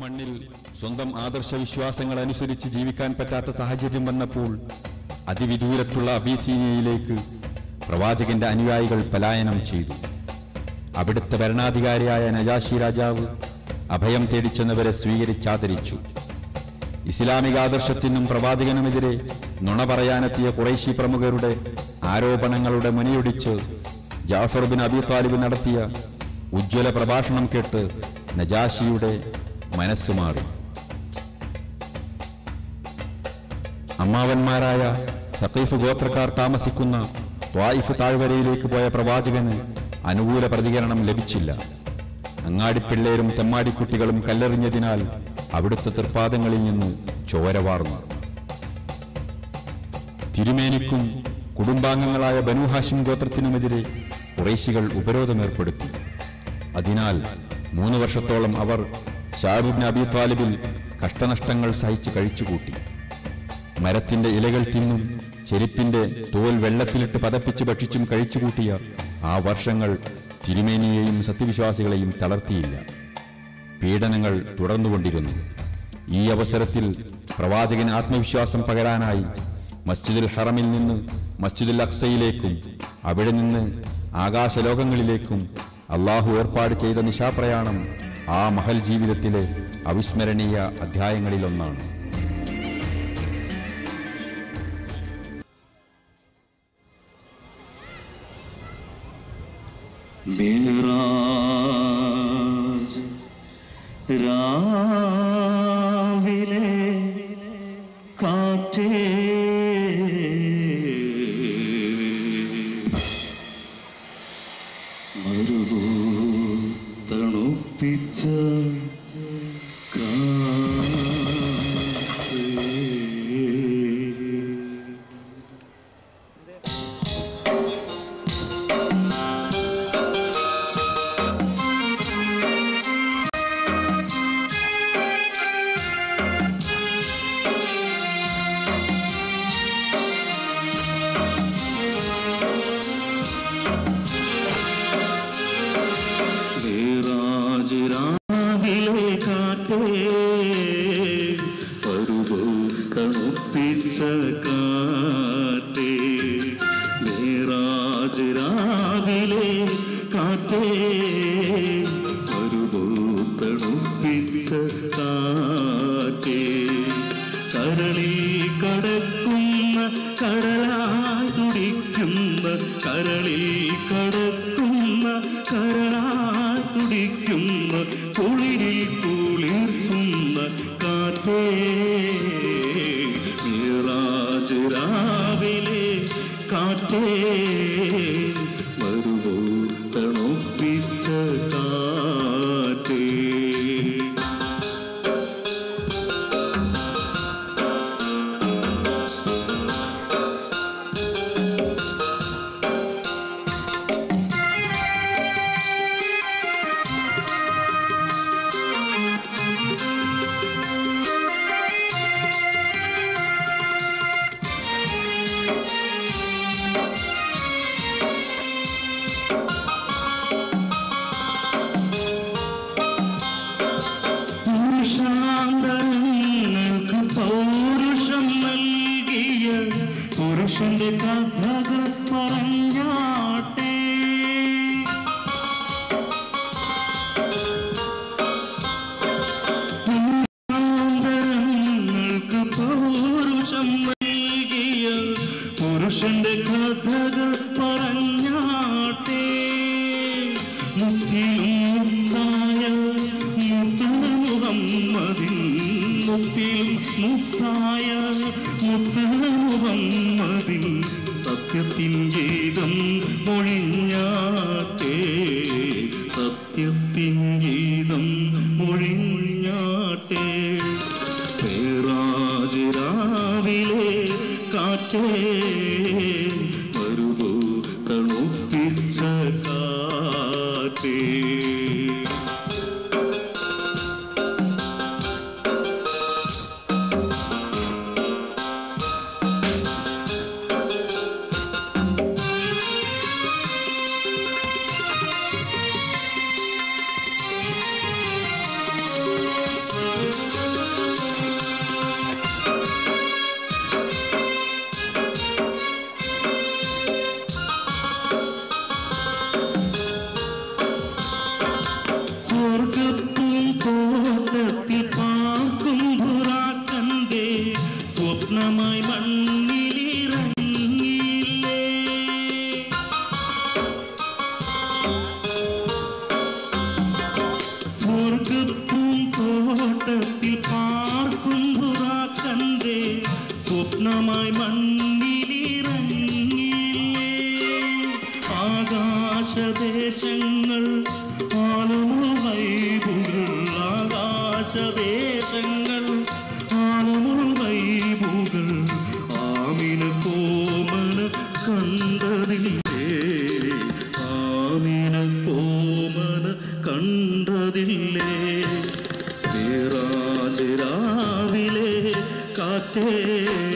മണ്ണിൽ സ്വന്തം ആദർശ വിശ്വാസങ്ങൾ അനുസരിച്ച് ജീവിക്കാൻ പറ്റാത്ത സാഹചര്യം വന്നപ്പോൾ അതിവിദൂരത്തുള്ള അബീസീനിയയിലേക്ക് പ്രവാചകന്റെ അനുയായികൾ പലായനം ചെയ്തു. അവിടുത്തെ ഭരണാധികാരിയായ നജാഷി രാജാവ് അഭയം തേടിച്ചെന്നവരെ സ്വീകരിച്ചാദരിച്ചു. ഇസ്ലാമിക ആദർശത്തിനും പ്രവാചകനുമെതിരെ നുണ പറയാനെത്തിയ കുറേശി പ്രമുഖരുടെ ആരോപണങ്ങളുടെ മുനയൊടിച്ച് ജാഫർ ബിൻ അബി താലിബ് നടത്തിയ ഉജ്ജ്വല പ്രഭാഷണം കേട്ട് നജാഷിയുടെ മനസ്സ് മാറി അമ്മാവന്മാരായ സഖീഫ് ഗോത്രക്കാർ താമസിക്കുന്ന ത്വായിഫ് താഴ്വരയിലേക്ക് പോയ പ്രവാചകന് അനുകൂല പ്രതികരണം ലഭിച്ചില്ല. അങ്ങാടിപ്പിള്ളേരും തെമ്മാടിക്കുട്ടികളും കല്ലെറിഞ്ഞതിനാൽ അവിടുത്തെ തൃപ്പാദങ്ങളിൽ നിന്ന് ചോരവാർന്നു തിരുമേനിക്കും കുടുംബാംഗങ്ങളായ ബനു ഹാഷിം ഗോത്രത്തിനുമെതിരെ കുറേശികൾ ഉപരോധമേർപ്പെടുത്തി അതിനാൽ മൂന്ന് വർഷത്തോളം അവർ ഷാബിബ് നബി താലിബിൽ കഷ്ടനഷ്ടങ്ങൾ സഹിച്ച് കഴിച്ചുകൂട്ടി. മരത്തിന്റെ ഇലകൾ തിന്നും ചെരുപ്പിന്റെ തോൽ വെള്ളത്തിലിട്ട് പതപ്പിച്ച് ഭക്ഷിച്ചും കഴിച്ചുകൂട്ടിയ ആ വർഷങ്ങൾ തിരുമേനിയെയും സത്യവിശ്വാസികളെയും തളർത്തിയില്ല. പീഡനങ്ങൾ തുടർന്നുകൊണ്ടിരുന്നു. ഈ അവസരത്തിൽ പ്രവാചകൻ ആത്മവിശ്വാസം പകരാനായി മസ്ജിദുൽ ഹറമിൽ നിന്ന് മസ്ജിദുൽ അക്സയിലേക്കും അവിടെ നിന്ന് ആകാശലോകങ്ങളിലേക്കും അള്ളാഹു ഏർപ്പാട് ചെയ്ത നിശാപ്രയാണം ആ മഹൽ ജീവിതത്തിലെ അവിസ്മരണീയ അധ്യായങ്ങളിലൊന്നാണ്. മിറാജ് രാവിലെ കാറ്റേ പരുവോ തണുപ്പിച്ച കാറ്റേ മേറാജ് രാവിലെ കാറ്റേ മുത്തിലും മുത്തായ മുത്തുന്ന മുഹമ്മദിൻ മുത്തിലും മുത്തായ മുത്തുന്ന മുഹമ്മദിൻ സത്യത്തിൻ Mm-hmm.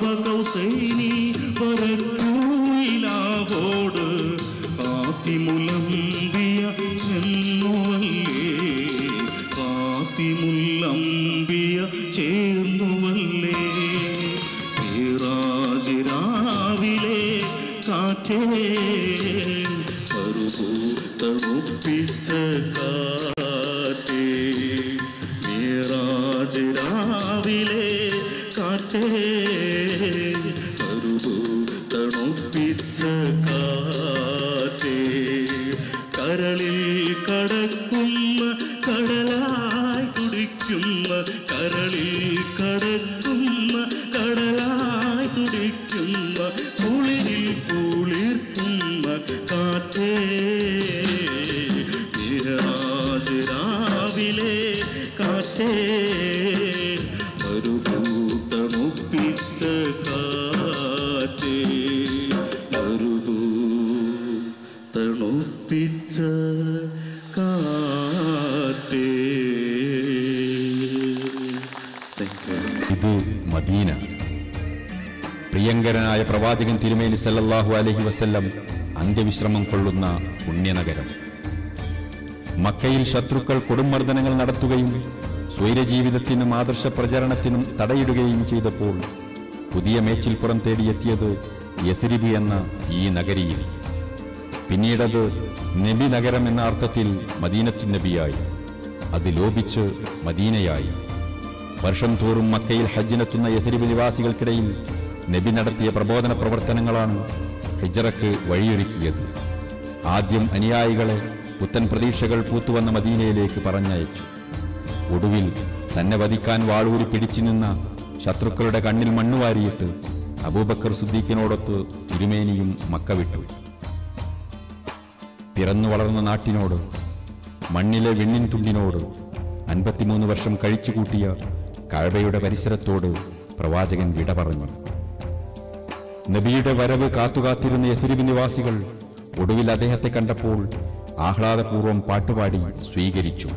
കൗസൈനി വരയ്ക്കൂയിലാവോട് കാത്തിമുലമ്പിയ ചെന്നുവല്ലേ? കാത്തിമുല്ലമ്പിയ ചേർന്നുവല്ലേ? രാവിലെ കാറ്റേ കറുപൂത്തണുപ്പിച്ച കാറ്റേ. രാവിലെ കാറ്റേ കടക്കുന്ന കടലായി തുടിക്കുന്ന കരളിൽ കടക്കുന്ന കടലായി തുടിക്കുന്ന കുളിരിൽ കുളിർക്കുന്ന കാറ്റേ നിരാജ് രാവിലെ കാറ്റേ ഒരു ഇത് മദീന. പ്രിയങ്കരനായ പ്രവാചകൻ തിരുമേനി സല്ലല്ലാഹു അലഹി വസല്ലം അന്ത്യവിശ്രമം കൊള്ളുന്ന പുണ്യനഗരം. മക്കയിൽ ശത്രുക്കൾ കൊടുമർദ്ദനങ്ങൾ നടത്തുകയും സ്വൈരജീവിതത്തിനും ആദർശ പ്രചരണത്തിനും തടയിടുകയും ചെയ്തപ്പോൾ പുതിയ മേച്ചിൽപ്പുറം തേടിയെത്തിയത് യഥരിബ് എന്ന ഈ നഗരിയിൽ. പിന്നീടത് നബി നഗരം എന്ന അർത്ഥത്തിൽ മദീനത്തു നബിയായി. അത് ലോപിച്ച് മദീനയായി. വർഷം തോറും മക്കയിൽ ഹജ്ജിനെത്തുന്ന യഥരിബ് നിവാസികൾക്കിടയിൽ നബി നടത്തിയ പ്രബോധന പ്രവർത്തനങ്ങളാണ് ഹിജറക്ക് വഴിയൊരുക്കിയത്. ആദ്യം അനുയായികളെ പുത്തൻ പ്രതീക്ഷകൾ പൂത്തുവന്ന മദീനയിലേക്ക് പറഞ്ഞയച്ചു. ഒടുവിൽ തന്നെ വധിക്കാൻ വാളൂരി പിടിച്ചു നിന്ന ശത്രുക്കളുടെ കണ്ണിൽ മണ്ണുവാരിയിട്ട് അബൂബക്കർ സുദ്ദീഖിനോടൊത്ത് തിരുമേനിയും മക്ക വിട്ടു. പിറന്നു വളർന്ന നാട്ടിനോട് മണ്ണിലെ വെണ്ണിൻ തുണ്ടിനോട് അൻപത്തിമൂന്ന് വർഷം കഴിച്ചുകൂട്ടിയ കഴവയുടെ പരിസരത്തോട് പ്രവാചകൻ വിട പറഞ്ഞു. നബിയുടെ വരവ് കാത്തുകാത്തിരുന്ന യഥിരുവി നിവാസികൾ ഒടുവിൽ അദ്ദേഹത്തെ കണ്ടപ്പോൾ ആഹ്ലാദപൂർവം പാട്ടുപാടി സ്വീകരിച്ചു.